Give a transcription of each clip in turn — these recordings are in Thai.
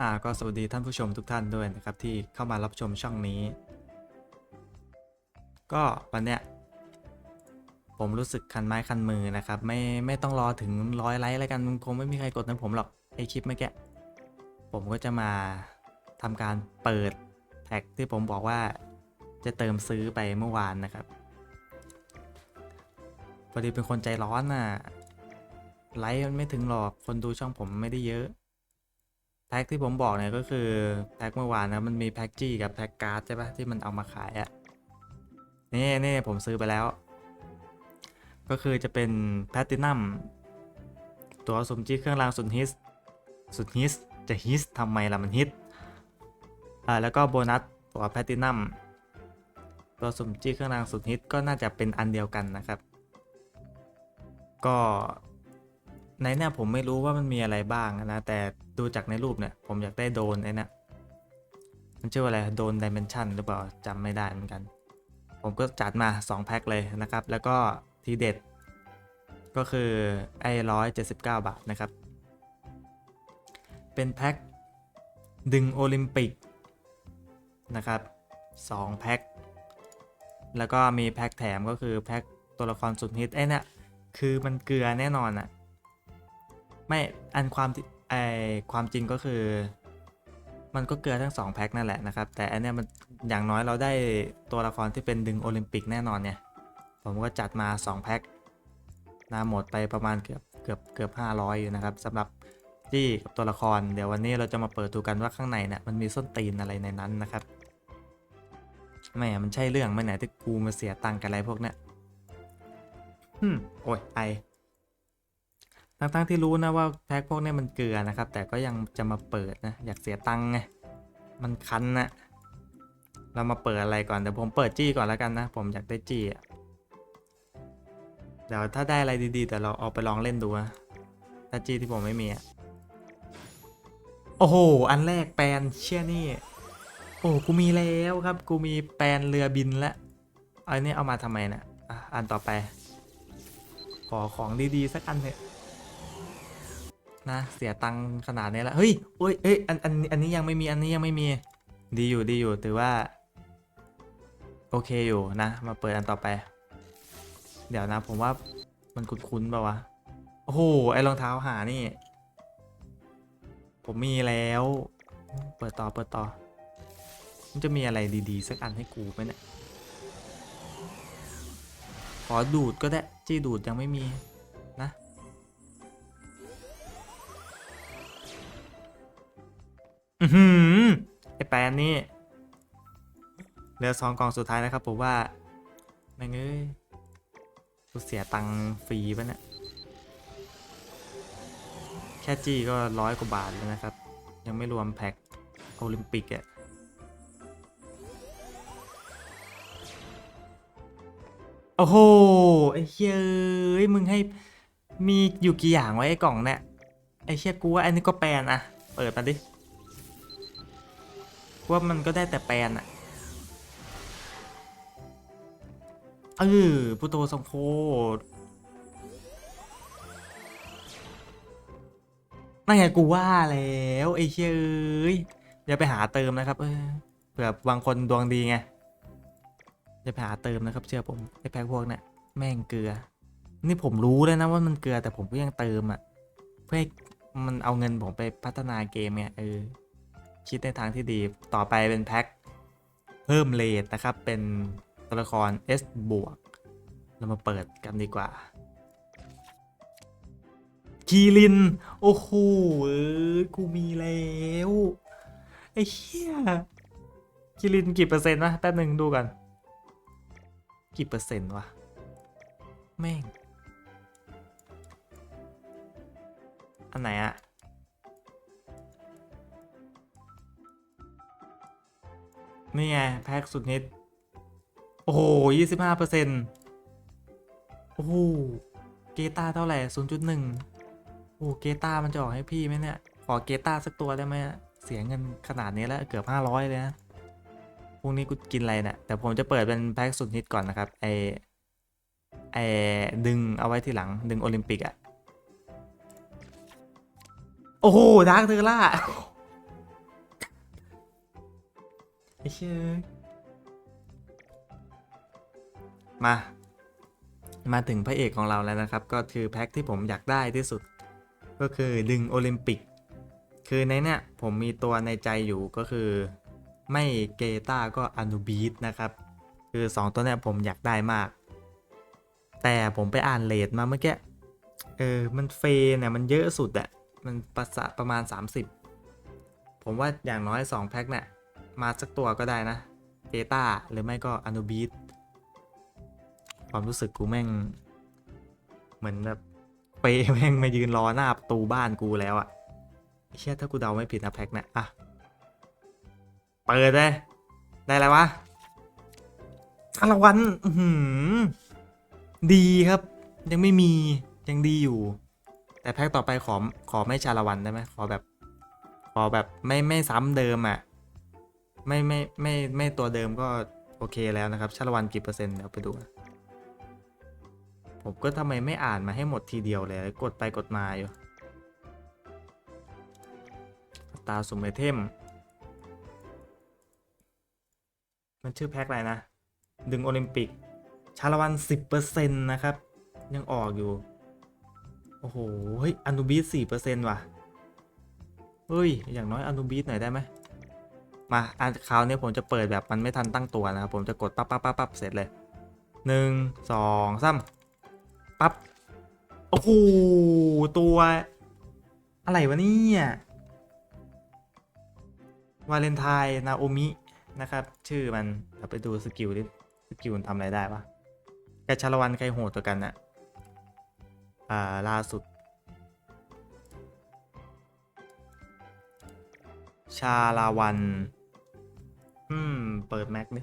อ่าก็สวัสดีท่านผู้ชมทุกท่านด้วยนะครับ ที่เข้ามารับชมช่องนี้ ก็วันเนี้ยผมรู้สึกคันไม้คันมือนะครับ ไม่ไม่ต้องรอถึงร้อยไลค์แล้วกันคงไม่มีใครกดนผมหรอกไอคลิปเมื่อกี้ผมก็จะมาทำการเปิดแท็กที่ผมบอกว่าจะเติมซื้อไปเมื่อวานนะครับพอดีเป็นคนใจร้อนน่ะไลค์มันไม่ถึงหรอกคนดูช่องผมไม่ได้เยอะ แพ็กที่ผมบอกเนี่ยก็คือแพ็กเมื่อวานนะมันมีแพ็กจี้กับแพ็กการ์ดใช่ปะที่มันเอามาขายอะ่ะนี่นี่ผมซื้อไปแล้ว ก็คือจะเป็นแพตตินัมตัวสมจี้เครื่องรางสุดฮิตสุดฮิตจะฮิตทำไมล่ะมันฮิตอ่าแล้วก็โบนัสตัวแพตตินัมตัวสมจี้เครื่องรางสุดฮิตก็น่าจะเป็นอันเดียวกันนะครับ ก็ ในเนี่ยผมไม่รู้ว่ามันมีอะไรบ้างนะแต่ดูจากในรูปเนี่ยผมอยากได้โดนไอ้นะมันชื่อว่าอะไรโดนดิเมนชันหรือเปล่าจำไม่ได้เหมือนกัน ผมก็จัดมา 2 แพ็คเลยนะครับ แล้วก็ทีเด็ด ก็คือไอ้ร้อยเจ็ดสิบเก้าบาทนะครับ เป็นแพ็คดึงโอลิมปิกนะครับ2แพ็คแล้วก็มีแพ็คแถมก็คือแพ็คตัวละครสุดฮิตไอ้นี่คือมันเกลือแน่นอนอะ ไม่อันความไอความจริงก็คือ มันก็เกลือทั้ง2แพ็คนั่นแหละนะครับ แต่อันเนี้ยมันอย่างน้อยเราได้ตัวละครที่เป็นดึงโอลิมปิกแน่นอนเนี่ย ผมก็จัดมา 2 แพ็คนาหมดไปประมาณเกือบเกือบเกือบ 500 อยู่นะครับสำหรับจี้กับตัวละคร เดี๋ยววันนี้เราจะมาเปิดดูกันว่าข้างในเนี่ยมันมีส้นตีนอะไรในนั้นนะครับแม่มันใช่เรื่องไหมไหนที่กูมาเสียตังค์กันอะไรพวกเนี้ยอืมโอ้ยไอ ทั้งๆที่รู้นะว่าแพ็คพวกนี้มันเกลือนะครับ แต่ก็ยังจะมาเปิดนะ อยากเสียตังค์ไง มันคันนะเรามาเปิดอะไรก่อน เดี๋ยวผมเปิดจี้ก่อนแล้วกันนะ ผมอยากได้จี้อะเดี๋ยวถ้าได้อะไรดีๆ แต่เราเอาไปลองเล่นดูนะถ้าจี้ที่ผมไม่มีอะโอ้โห อันแรกแปลนเชี่ยนี่ โอ้กูมีแล้วครับ กูมีแปลนเรือบินแล้วอาอันนี้เอามาทำไมนะอะอันต่อไป ขอของดีๆ สักอันเถอะ นะเสียตังค์ขนาดนี้แล้วเฮ้ยโอ้ยเอ้ยอันอันอันนี้ยังไม่มีอันนี้ยังไม่มี ดีอยู่ดีอยู่ถือว่า โอเคอยู่นะ มาเปิดอันต่อไป เดี๋ยวนะผมว่ามันคุ้นๆเปล่าวะโอ้โหไอรองเท้าหานี่ ผมมีแล้ว เปิดต่อเปิดต่อ มันจะมีอะไรดีๆ สักอันให้กูไหมเนี่ยขอดูดก็ได้ จี้ดูดยังไม่มี อือหือไอแปนนี่เหลือสองกล่องสุดท้ายนะครับผมว่าแม่งเอ้ยกูเสียตังค์ฟรีปะเนี่ยแค่จี้ก็ร้อยกว่าบาทแล้วนะครับ ยังไม่รวมแพ็คโอลิมปิกอะโอ้โหไอ้เฮ้ยมึงให้มีอยู่กี่อย่างไว้ไอ้กล่องเนี่ยไอ้เชี่ยกูว่าอันนี้ก็แปลนอะเปิดมาดิ ว่ามันก็ได้แต่แปลนอะเออพุโตสังโคนั่นไงกูว่าแล้วไอ้เชยเอ้ยอย่าไปหาเติมนะครับเออเผื่อบางคนดวงดีไงอย่าไปหาเติมนะครับเชื่อผมไอ้แพ็คพวกเนี่ยแม่งเกลือ นี่ผมรู้แล้วนะว่ามันเกลือแต่ผมก็ยังเติมอะ่ะเพื่อมันเอาเงินผมไปพัฒนาเกมไงเออ คิดในทางที่ดีต่อไปเป็นแพ็คเพิ่มเลทนะครับ เป็นตัวละคร S บวก เรามาเปิดกันดีกว่า คีริน โอ้โหเอ้ยกูมีแล้ว ไอ้เหี้ยคีรินกี่เปอร์เซ็นต์วะแป๊บหนึ่งดูกัน กี่เปอร์เซ็นต์วะ แม่ง อันไหนอะ นี่ไง แพ็กสุดฮิตโอ้โหยี่สิบห้าเปอร์เซ็นต์โอ้โห เกตาเท่าไหร่ศูนย์จุดหนึ่งโอ้เกตามันจะออกให้พี่ไหมเนี่ย ขอเกตาสักตัวได้ไหมเสียเงินขนาดนี้แล้วเกือบห้าร้อยเลยนะ พรุ่งนี้กูกินอะไรเนี่ย แต่ผมจะเปิดเป็นแพ็กสุดฮิตก่อนนะครับ ไอไอดึงเอาไว้ทีหลัง ดึงโอลิมปิกอะโอ้โหดาร์คเทอร่า อ้เชื่อมา มาถึงพระเอกของเราแล้วนะครับ ก็คือแพ็คที่ผมอยากได้ที่สุด ก็คือดึงโอลิมปิก คือในเนี้ยผมมีตัวในใจอยู่ก็คือ ไม่เกตาก็อนุบีทนะครับ คือ 2 ตัวเนี้ยผมอยากได้มาก แต่ผมไปอ่านเลทมาเมื่อกี้ เออ มันเฟเนี่ยมันเยอะสุดอะมันประสะประมาณ 30 ผมว่าอย่างน้อย 2 แพ็คเนี่ย มาสักตัวก็ได้นะเกตาหรือไม่ก็อนุบีทความรู้สึกกูแม่ง เหมือนแบบเปแม่งมายืนรอหน้าประตูบ้านกูแล้วอะเชื่อถ้ากูเดาไม่ผิดนะแพ็คเนี่ยอะเปิดเลย ได้แล้ววะชาละวันอื้อหือดีครับ ยังไม่มียังดีอยู่ แต่แพ็คต่อไปขอขอไม่ชาละวันได้ไหมขอแบบ ขอแบบไม่ไม่ซ้ำเดิมอะ่ะ ไม่ไม่ไม่ไม่ตัวเดิมก็โอเคแล้วนะครับชาละวันกี่เปอร์เซ็นต์เดี๋ยวไปดู ผมก็ทำไมไม่อ่านมาให้หมดทีเดียวเลย กดไปกดมาอยู่ตาสุมไอเทม มันชื่อแพ็คอะไรนะ ดึงโอลิมปิก ชาละวัน 10%นะครับ ยังออกอยู่ โอ้โห เฮ้ยอนุบีส4%ว่ะ เฮ้ย อย่างน้อยอนุบีสหน่อยได้ไหม มาอันคราวนี้ผมจะเปิดแบบมันไม่ทันตั้งตัวนะครับผมจะกดปั๊บปั๊บปั๊บปั๊บเสร็จเลยหนึ่งสองสามปั๊บโอ้โหตัว อะไรวะเนี่ยวาเลนไทน์นาโอมินะครับ ชื่อมันเราไปดูสกิลดิสกิลมันทำอะไรได้ปะกบชาละวันใครโหดตัวกันนะอ่าล่าสุด ชาลาวันอ เปิดแม็กดิ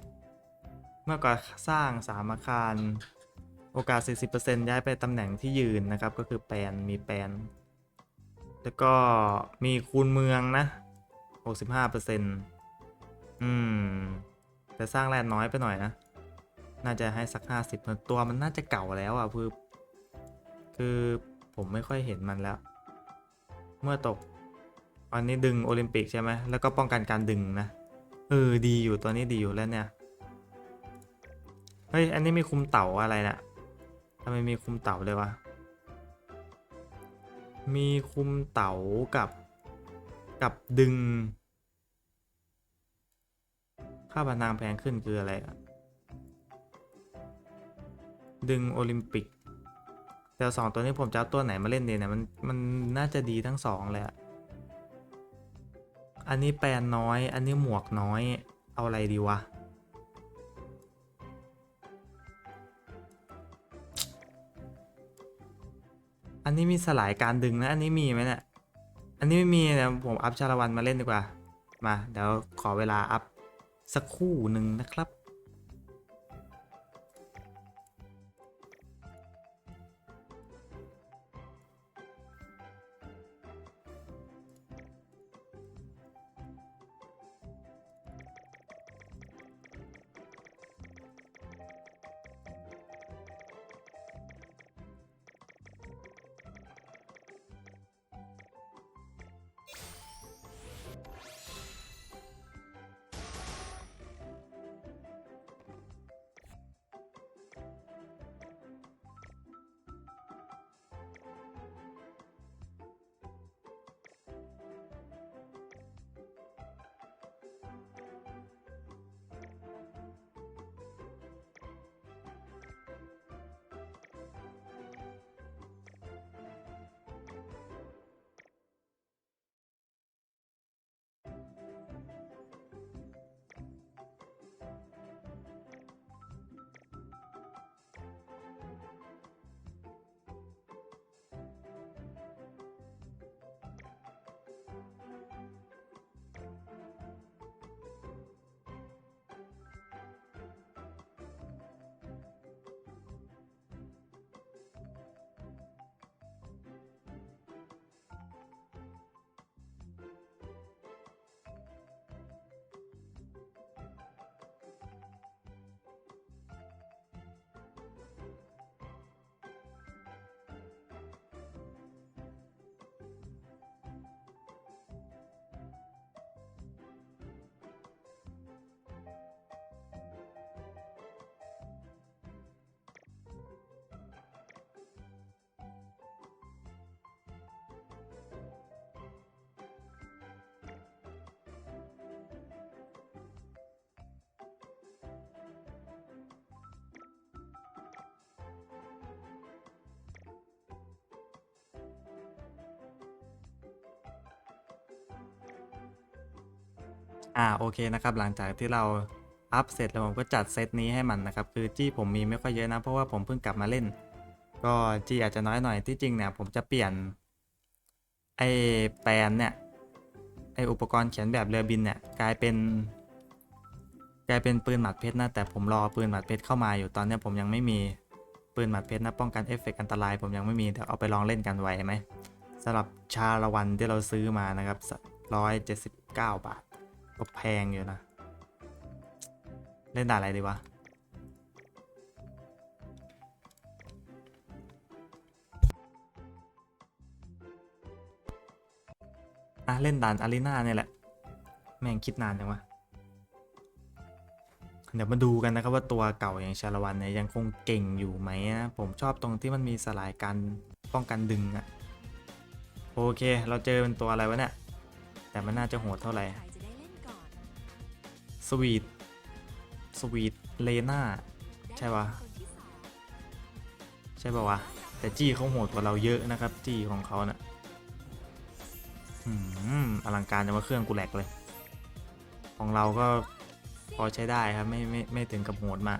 เมื่อก่อนสร้างสามอาคารโอกาส 40%ย้ายไปตำแหน่งที่ยืนนะครับ ก็คือแปลนมีแปลนแล้วก็มีคูณเมืองนะ 65%อืม แต่สร้างแลนด์น้อยไปหน่อยนะ น่าจะให้สัก 50 ตัวมันน่าจะเก่าแล้วอะคือ คือผมไม่ค่อยเห็นมันแล้ว เมื่อตกอันนี้ดึงโอลิมปิกใช่ไหม แล้วก็ป้องกันการดึงนะ เออดีอยู่ตัวนี้ดีอยู่แล้วเนี่ยเฮ้ยอันนี้มีคุมเต่าอะไรนะทำไมมีคุมเต่าเลยวะมีคุมเต่ากับกับดึง ค่าบันนางแพงขึ้นคืออะไรอะดึงโอลิมปิกแต่สองตัวนี้ผมจะเอาตัวไหนมาเล่นดีเนี่ยมันมันน่าจะดีทั้งสองเลยอะ อันนี้แปลนน้อย อันนี้หมวกน้อย เอาอะไรดีวะ อันนี้มีสลายการดึงนะ อันนี้มีไหมเนี่ย อันนี้ไม่มีนะผมอัพชาละวันมาเล่นดีกว่า มา เดี๋ยวขอเวลาอัพสักคู่หนึ่งนะครับ อ่าโอเคนะครับหลังจากที่เราอัพเสร็จแล้วผมก็จัดเซตนี้ให้มันนะครับคือจี้ผมมีไม่ค่อยเยอะนะเพราะว่าผมเพิ่งกลับมาเล่น ก็จี้อาจจะน้อยหน่อยที่จริงเนี่ยผมจะเปลี่ยนไอแปลนเนี่ยไออุปกรณ์เขียนแบบเรือบินเนี่ยกลายเป็น กลายเป็นปืนหมัดเพชรนะแต่ผมรอปืนหมัดเพชรเข้ามาอยู่ตอนนี้ผมยังไม่มีปืนหมัดเพชรนะป้องกันเอฟเฟกต์อันตราย ผมยังไม่มีเดี๋ยวเอาไปลองเล่นกันไว้ไหมสำหรับชาละวันที่เราซื้อมานะครับร้อยเจ็ดสิบเก้าบาท ก็แพงอยู่นะ เล่นด่าอะไรดีวะ อะ เล่นด่านอารีนาเนี่ยแหละ แม่งคิดนานจังวะ เดี๋ยวมาดูกันนะครับว่าตัวเก่าอย่างชาละวันเนี่ยยังคงเก่งอยู่ไหมนะ ผมชอบตรงที่มันมีสลายการป้องกันดึงอะโอเค เราเจอเป็นตัวอะไรวะเนี่ย แต่มันน่าจะโหดเท่าไหร่ สวีทสวีทเลน่าใช่ปะคนที่สองใช่ป่าวะ แต่จี้เขาโหดกว่าเราเยอะนะครับ จี้ของเขาเนะ่ะอืมอลังการจะมาเครื่องกูแหลกเลย ของเราก็พอใช้ได้ครับ ไม่ไม่ไม่ถึงกับโหดมาก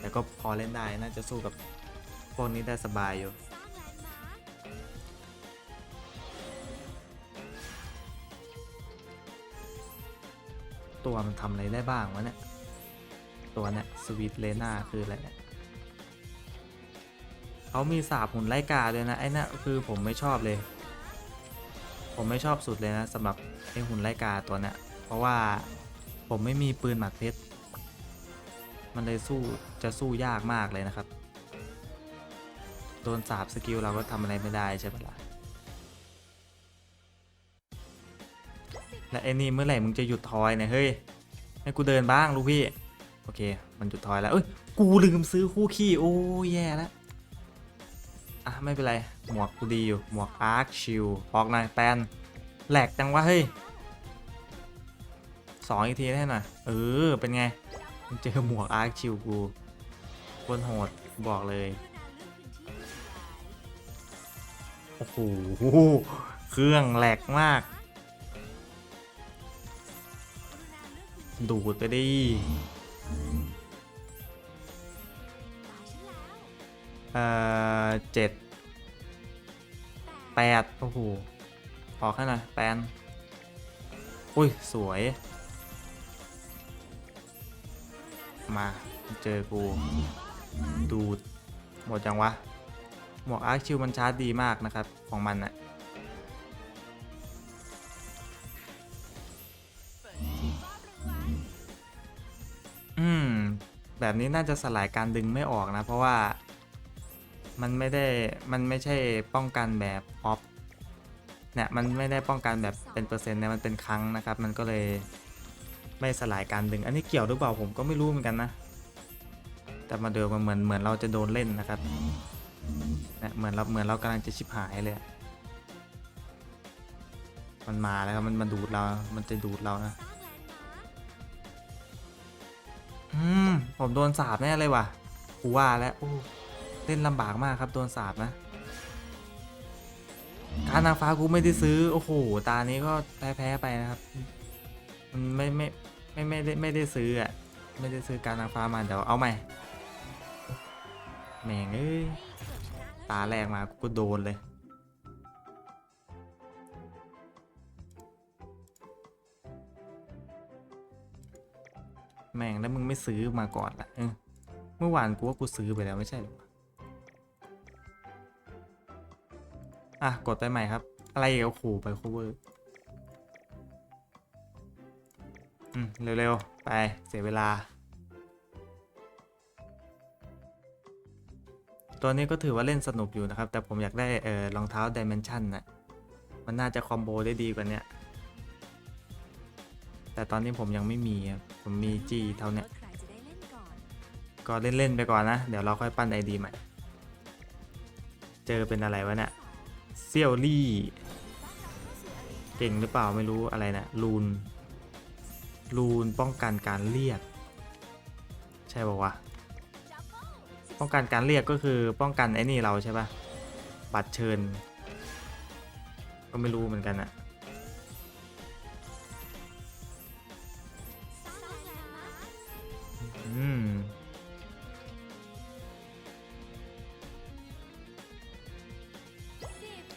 แต่ก็พอเล่นได้น่าจะสู้กับพวกนี้ได้สบายอยู่ ตัวมันทำอะไรได้บ้างวะเนี่ย ตัวเนี่ยสวีทเลน่าคืออะไรเนี่ยเขามีสาบหุ่นไล่กาด้วยนะ ไอ้นั่นคือผมไม่ชอบเลย ผมไม่ชอบสุดเลยนะสำหรับไอ้หุ่นไล่กาตัวเนี้ยเพราะว่าผมไม่มีปืนหมัดเพชรมันเลยสู้จะสู้ยากมากเลยนะครับ โดนสาบสกิลเราก็ทำอะไรไม่ได้ใช่ปะล่ะ และไอ้นี่เมื่อไหร่มึงจะหยุดทอยเนี่ยเฮ้ยให้กูเดินบ้างลูกพี่ โอเค มันหยุดทอยแล้วเอ้ยกูลืมซื้อคู่ขี้โอ้แย่แล้วอะไม่เป็นไร หมวกกูดีอยู่ หมวกอาร์คชิลออกหน่อยแปนแหลกจังวะเฮ้ยสองอีกทีให้หน่อยเออเป็นไงมึงเจอหมวกอาร์คชิลกูคนโหดบอกเลยโอ้โหเครื่องแหลกมาก ดูดไปดิตายฉันแล้วเอ่อเจ็ดแปดโอ้โหออกให้หน่อยแปนอุ้ย สวย มาเจอกู ดูด หมดจังวะ หมวกอาร์คิวมันชาร์จดีมากนะครับ ของมันอะ อืม แบบนี้น่าจะสลายการดึงไม่ออกนะ เพราะว่ามันไม่ได้มันไม่ใช่ป้องกันแบบออฟเนี่ยมันไม่ได้ป้องกันแบบเป็นเปอร์เซ็นต์เนี่ยมันเป็นครั้งนะครับ มันก็เลยไม่สลายการดึง อันนี้เกี่ยวหรือเปล่าผมก็ไม่รู้เหมือนกันนะ แต่มาเดิมมันเหมือนเหมือนเราจะโดนเล่นนะครับเนี่ยเหมือนเราเหมือนเรากำลังจะชิบหายเลยมันมาแล้วครับมันมาดูดเรา มันจะดูดเรานะ อืมผมโดนสาบแน่เลยว่ะกูว่าแล้วโอ้เล่นลำบากมากครับโดนสาบนะการนางฟ้ากูไม่ได้ซื้อโอ้โหตานี้ก็แพ้แพ้ๆไปนะครับมันไม่ไม่ไม่ไม่ได้ไม่ได้ซื้ออะไม่ได้ซื้อการนางฟ้ามาเดี๋ยวเอาใหม่แม่งเอ้ยตาแรกมากูก็โดนเลย แม่งแล้วมึงไม่ซื้อมาก่อนล่ะเออเมื่อวานกูว่ากูซื้อไปแล้วไม่ใช่หรออะ กดไปใหม่ครับ อะไรอีกเอาขู่ไปคูเวอร์อืม เร็ว ๆ ไปเสียเวลา ตัวนี้ก็ถือว่าเล่นสนุกอยู่นะครับ แต่ผมอยากได้เออรองเท้าดิเมนชันน่ะมันน่าจะคอมโบได้ดีกว่านี้แต่ตอนนี้ผมยังไม่มีครับ ผมมีจีเท่าเนี้ยว่าใครจะได้เล่นก่อนก็เล่น ๆ ไปก่อนนะ เดี๋ยวเราค่อยปั้นไอดีใหม่ เจอเป็นอะไรวะเนี่ยเซียวลี่ เก่งหรือเปล่าไม่รู้อะไรนะลูน ลูนป้องกันการเรียก ใช่ป่าวะป้องกันการเรียกก็คือป้องกันไอ้นี่เราใช่ปะบัตรเชิญ ก็ไม่รู้เหมือนกันอะ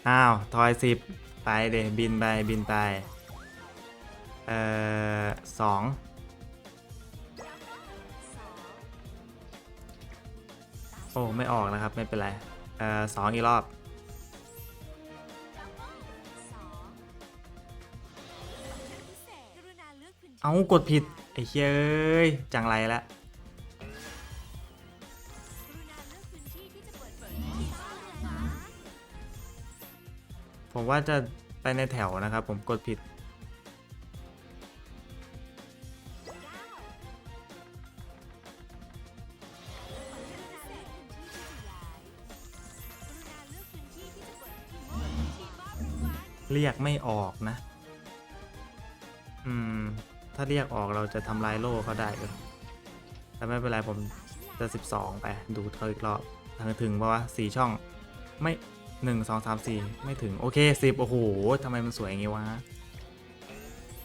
อ้าวทอยสิบไปเดบินไปบินไป เอ่อสองโอ้ ไม่ออกนะครับ ไม่เป็นไร เอ่อสองอีกรอบสองพิเศษกรุณาเลือกพื้นที่เอากดผิด ไอ้เฮ้ย จังไรละ ผมว่าจะไปในแถวนะครับ ผมกดผิด เรียกไม่ออกนะ อืม ถ้าเรียกออกเราจะทำลายโล่เขาได้เลยแต่ไม่เป็นไรผมจะ 12 ไป ดูเขาอีกรอบทางถึงเพราะว่าสี่ช่องไม่ 1 2 3 4ไม่ถึง โอเค10โอ้โหทำไมมันสวยอย่างงี้วะ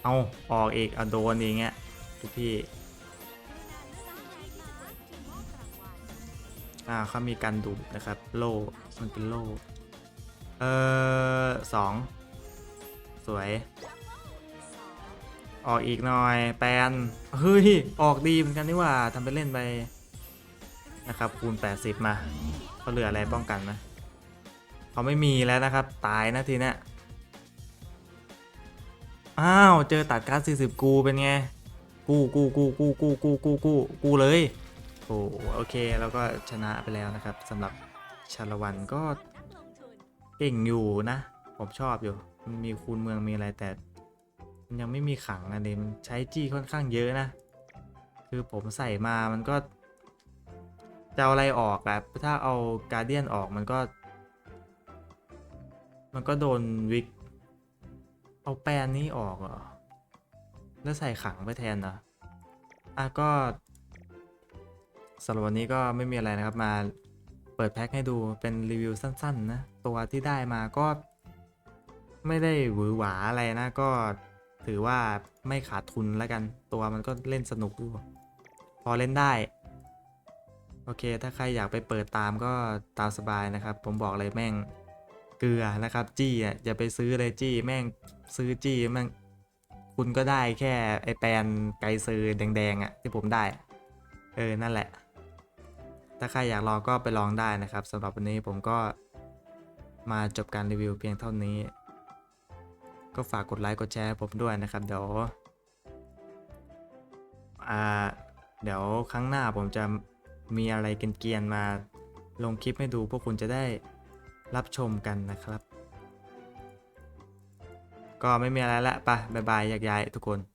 เอาออกอีกเอาโดนอีกเงี้ยทุกพี่อ่าเขามีการดูดนะครับ โล่มันเป็นโล่เออสองสวย ออกอีกหน่อยแปนเฮ้ย ออกดีเหมือนกันนี่ว่าทำไปเล่นไปนะครับคูณ 80 มาเขาเหลืออะไรป้องกันไหม เขาไม่มีแล้วนะครับ ตายนะทีเนี้ยอ้าว เจอตัดการ์ด40กูเป็นไง กูกูกูกูกูกูกูกูกูเลยโอ้โอเคแล้วก็ชนะไปแล้วนะครับสำหรับชาละวันก็เก่งอยู่นะ ผมชอบอยู่ มันมีคูณเมืองมีอะไรแต่ มันยังไม่มีขังอันนี้มันใช้จี้ค่อนข้างเยอะนะ คือผมใส่มามันก็จะเอาอะไรออกอะถ้าเอาการเดียนออกมันก็ มันก็โดนวิก เอาแปลนนี้ออกเหรอ แล้วใส่ขังไปแทนเหรออะก็สำหรับวันนี้ก็ไม่มีอะไรนะครับมาเปิดแพ็คให้ดูเป็นรีวิวสั้นๆนะตัวที่ได้มาก็ไม่ได้หวือหวาอะไรนะก็ถือว่าไม่ขาดทุนแล้วกัน ตัวมันก็เล่นสนุกอยู่พอเล่นได้ โอเค ถ้าใครอยากไปเปิดตามก็ตามสบายนะครับ ผมบอกเลยแม่ง เกลือนะครับ จี้อะอย่าไปซื้อเลยจี้แม่งซื้อจี้แม่งคุณก็ได้แค่ไอแปนไกซื้อแดงๆอะที่ผมได้ เออนั่นแหละ ถ้าใครอยากลองก็ไปลองได้นะครับสำหรับวันนี้ผมก็มาจบการรีวิวเพียงเท่านี้ ก็ฝากกดไลค์กดแชร์ผมด้วยนะครับ เดี๋ยวอ่าเดี๋ยวครั้งหน้าผมจะมีอะไรเกียนๆมาลงคลิปให้ดูพวกคุณจะได้ รับชมกันนะครับ ก็ไม่มีอะไรละไปบายบายแยกย้ายทุกคน